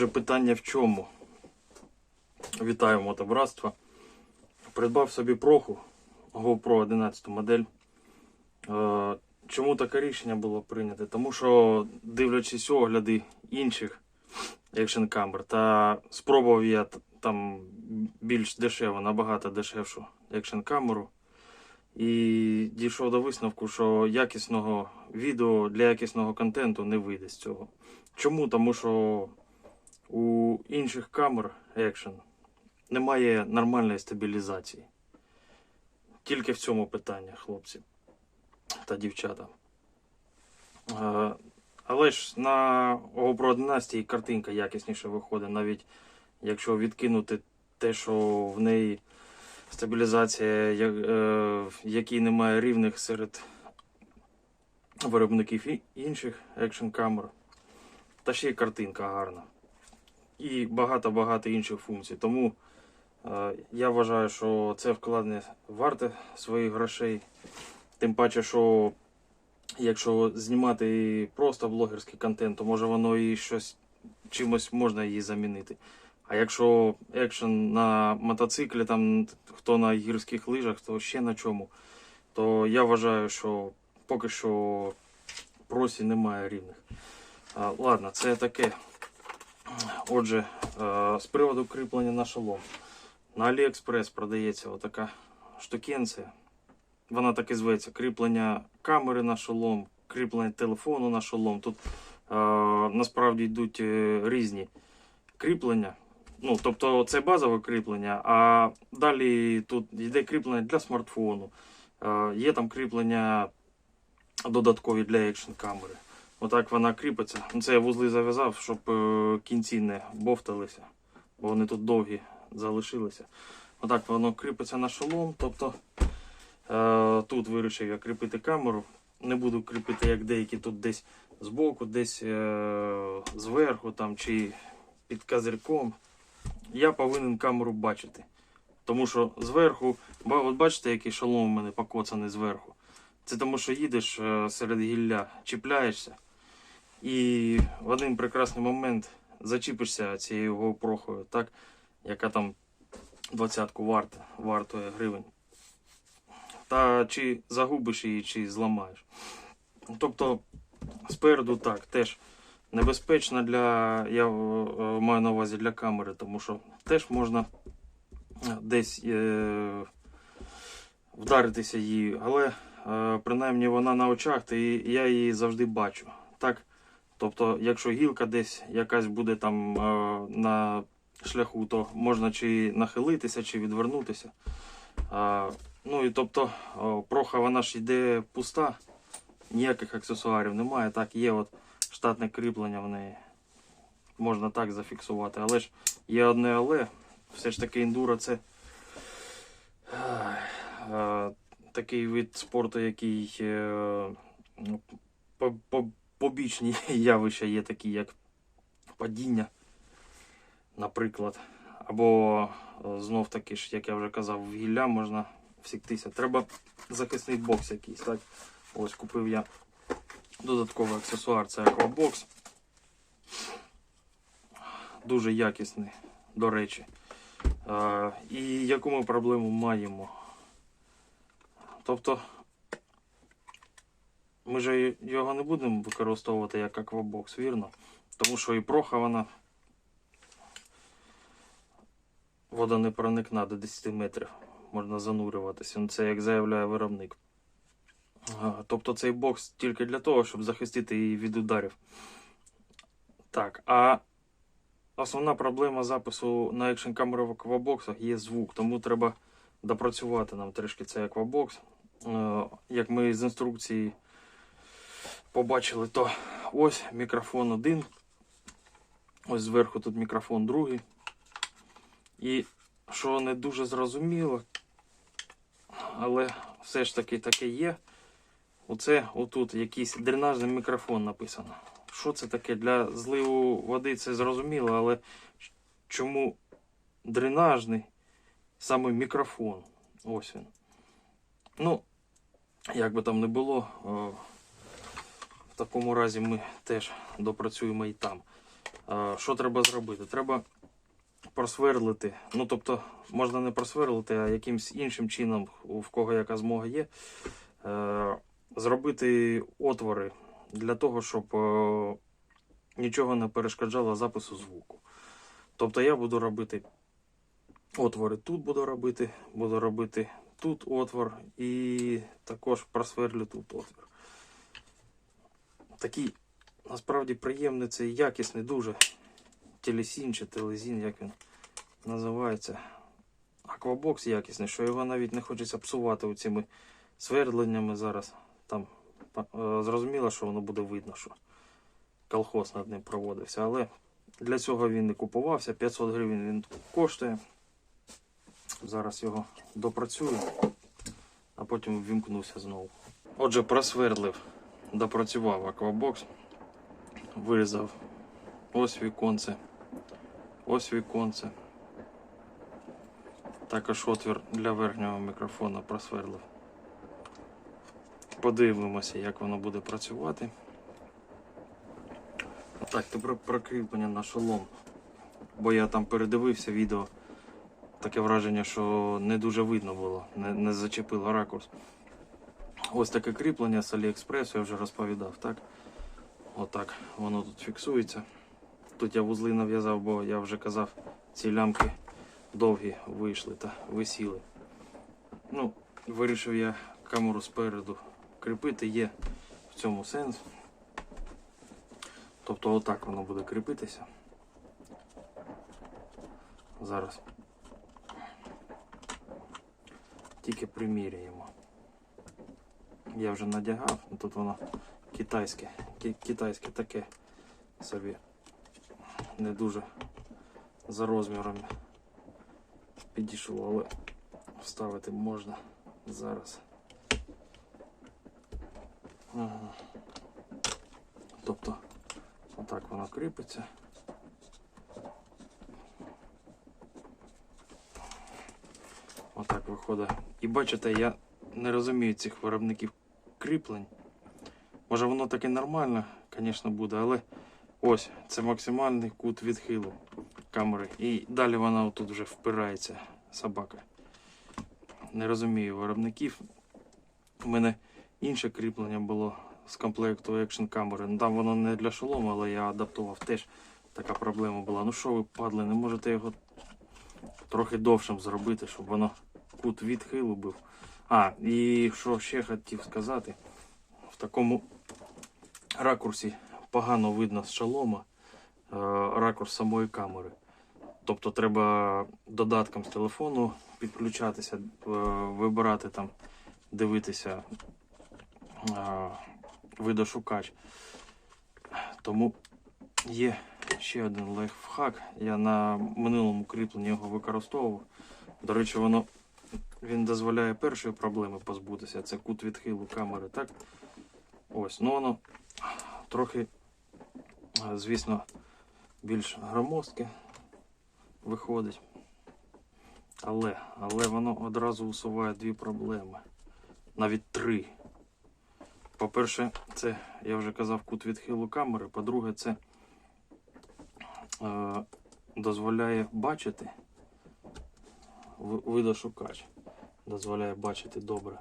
питання в чому? Вітаю мотобратство. Придбав собі проху GoPro 11 модель. Е, Чому таке рішення було прийнято? Тому що, дивлячись огляди інших екшн камер, та спробував я там більш дешево, набагато дешевшу екшн камеру. І дійшов до висновку, що якісного відео для якісного контенту не вийде з цього. Чому? Тому що у інших камер Action немає нормальної стабілізації. Тільки в цьому питання, хлопці та дівчата. Е, Але ж на GoPro 11 картинка якісніше виходить, навіть якщо відкинути те, що в неї стабілізація, е, якій немає рівних серед виробників інших екшн камер. Та ще й картинка гарна. І багато-багато інших функцій. Тому е, я вважаю, що це вкладення варте своїх грошей. Тим паче, що якщо знімати просто блогерський контент, то може воно і щось чимось можна її замінити. А якщо екшен на мотоциклі, там хто на гірських лижах, то ще на чому, то я вважаю, що поки що просі немає рівних. А, ладно, це таке. Отже, е, з приводу кріплення на шолом. На AliExpress продається отака штукенція. Вона так і зветься. Кріплення камери на шолом, кріплення телефону на шолом. Тут е, насправді йдуть е, різні кріплення. Ну, тобто це базове кріплення, а далі тут йде кріплення для смартфону. Є там кріплення додаткові для екшн камери. Отак вона кріпиться. Це я вузли зав'язав, щоб е, кінці не бовталися, бо вони тут довгі залишилися. Отак воно кріпиться на шолом. Тобто е, тут вирішив я кріпити камеру. Не буду кріпити, як деякі тут десь збоку, десь е, зверху там, чи під козирьком. Я повинен камеру бачити. Тому що зверху, от бачите, який шолом у мене покоцаний зверху. Це тому, що їдеш серед гілля, чіпляєшся, і в один прекрасний момент зачіпишся цією GoPro, так, яка там двадцятку варта, вартує гривень. Та чи загубиш її, чи зламаєш. Тобто, спереду так, теж небезпечно для, я е, маю на увазі для камери, тому що теж можна е, десь е, вдаритися її, але е, принаймні вона на очах, і я її завжди бачу. Так? Тобто, якщо гілка десь якась буде там е, на шляху, то можна чи нахилитися, чи відвернутися. Ну і тобто, проха вона ж йде пуста, ніяких аксесуарів немає. Так, є от штатне кріплення в неї. Можна так зафіксувати. Але ж є одне але. Все ж таки ендуро це е, такий вид спорту, який е, побічні явища є такі, як падіння, наприклад. Або е, знов таки ж, як я вже казав, в гілля можна всіктися. Треба захисний бокс якийсь. Так? Ось купив я додатковий аксесуар, це аквабокс. Дуже якісний, до речі. А, і яку ми проблему маємо? Тобто, ми ж його не будемо використовувати як аквабокс, вірно? Тому що і проха вода не проникна до 10 метрів. Можна занурюватися. Ну, Це як заявляє виробник. Тобто цей бокс тільки для того, щоб захистити її від ударів. Так, а основна проблема запису на екшн камеру в аквабоксах є звук, тому треба допрацювати нам трішки цей аквабокс. Е, Як ми з інструкції побачили, то ось мікрофон один. Ось зверху тут мікрофон другий. І що не дуже зрозуміло, але все ж таки таке є. Оце отут якийсь дренажний мікрофон написано. Що це таке? Для зливу води це зрозуміло, але чому дренажний саме мікрофон? Ось він. Ну, як би там не було, е, в такому разі ми теж допрацюємо і там. Що треба зробити? Треба просверлити. Ну, тобто, можна не просверлити, а якимось іншим чином, в кого яка змога є, е, зробити отвори для того, щоб е, нічого не перешкоджало запису звуку. Тобто я буду робити отвори тут буду робити, буду робити тут отвор і також просверлю тут отвір. Такий насправді приємний цей якісний дуже телесін чи телезін, як він називається. Аквабокс якісний, що його навіть не хочеться псувати цими свердленнями зараз. Там е, зрозуміло, що воно буде видно, що колхоз над ним проводився. Але для цього він і купувався. 500 гривень він коштує. Зараз його допрацюю, а потім ввімкнуся знову. Отже, просвердлив, допрацював аквабокс, вирізав ось віконце, ось віконце. Також отвір для верхнього мікрофона просверлив. Подивимося, як воно буде працювати. Так, тепер прикріплення на шолом. Бо я там передивився відео. Таке враження, що не дуже видно було, не, не зачепило ракурс. Ось таке кріплення з Аліекспресу, я вже розповідав, так? Отак воно тут фіксується. Тут я вузли нав'язав, бо я вже казав, ці лямки довгі вийшли та висіли. Ну, вирішив я камеру спереду кріпити, є в цьому сенс. Тобто отак воно буде кріпитися. Зараз тільки приміряємо. Я вже надягав, ну, тут воно китайське, китайське таке собі не дуже за розмірами підійшло, але вставити можна зараз. Ага. Тобто отак воно кріпиться. Отак виходить. І бачите, я не розумію цих виробників кріплень. Може воно таке нормально, звісно, буде, але ось це максимальний кут відхилу камери. І далі вона тут вже впирається, собака. Не розумію виробників. У мене інше кріплення було з комплекту екшн камери. Ну, там воно не для шолому, але я адаптував теж. Така проблема була. Ну що ви падли, не можете його трохи довшим зробити, щоб воно кут відхилу був. А, і що ще хотів сказати, в такому ракурсі погано видно з шолома е, ракурс самої камери. Тобто треба додатком з телефону підключатися, е, вибирати там, дивитися е, видошукач. Тому є ще один лайфхак. Я на минулому кріпленні його використовував. До речі, воно він дозволяє першої проблеми позбутися. Це кут відхилу камери, так? Ось, ну воно трохи, е, звісно, більш громоздке виходить. Але, але воно одразу усуває дві проблеми. Навіть три. По-перше, це, я вже казав, кут відхилу камери. По-друге, це е, дозволяє бачити видошукач. Дозволяє бачити добре.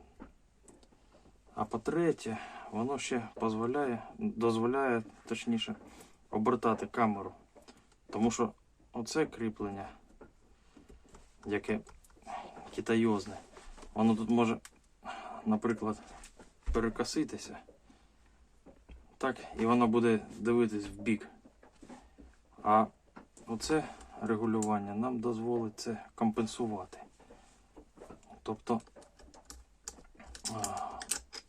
А по-третє, воно ще дозволяє, дозволяє, точніше, обертати камеру. Тому що оце кріплення, яке китайозне, воно тут може, наприклад, перекоситися. Так, і воно буде дивитись в бік. А оце регулювання нам дозволить це компенсувати. Тобто,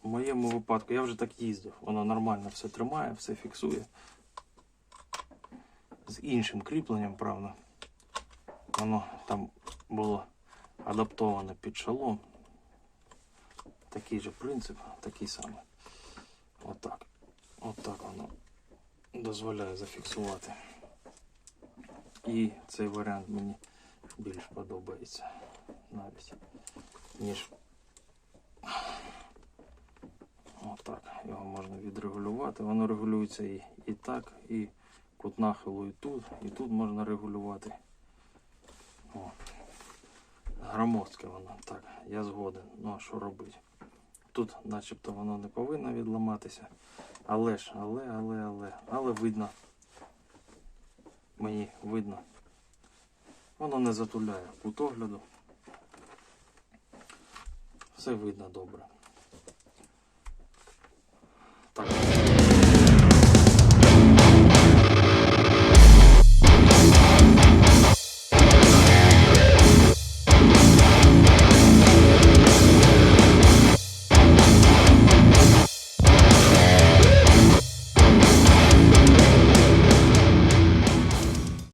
в моєму випадку я вже так їздив. Воно нормально все тримає, все фіксує. З іншим кріпленням, правда. Воно там було адаптоване під шалом. Такий же принцип, такий самий. Отак. Отак воно дозволяє зафіксувати. І цей варіант мені більш подобається навіть, ніж отак. Його можна відрегулювати. Воно регулюється і, і так, і Кут нахилу і тут, і тут можна регулювати. О. Громоздке воно. Так, я згоден. Ну а що робити? Тут начебто воно не повинно відламатися. Але ж, але, але, але, але видно. Мені видно. Воно не затуляє кут огляду. Все видно добре.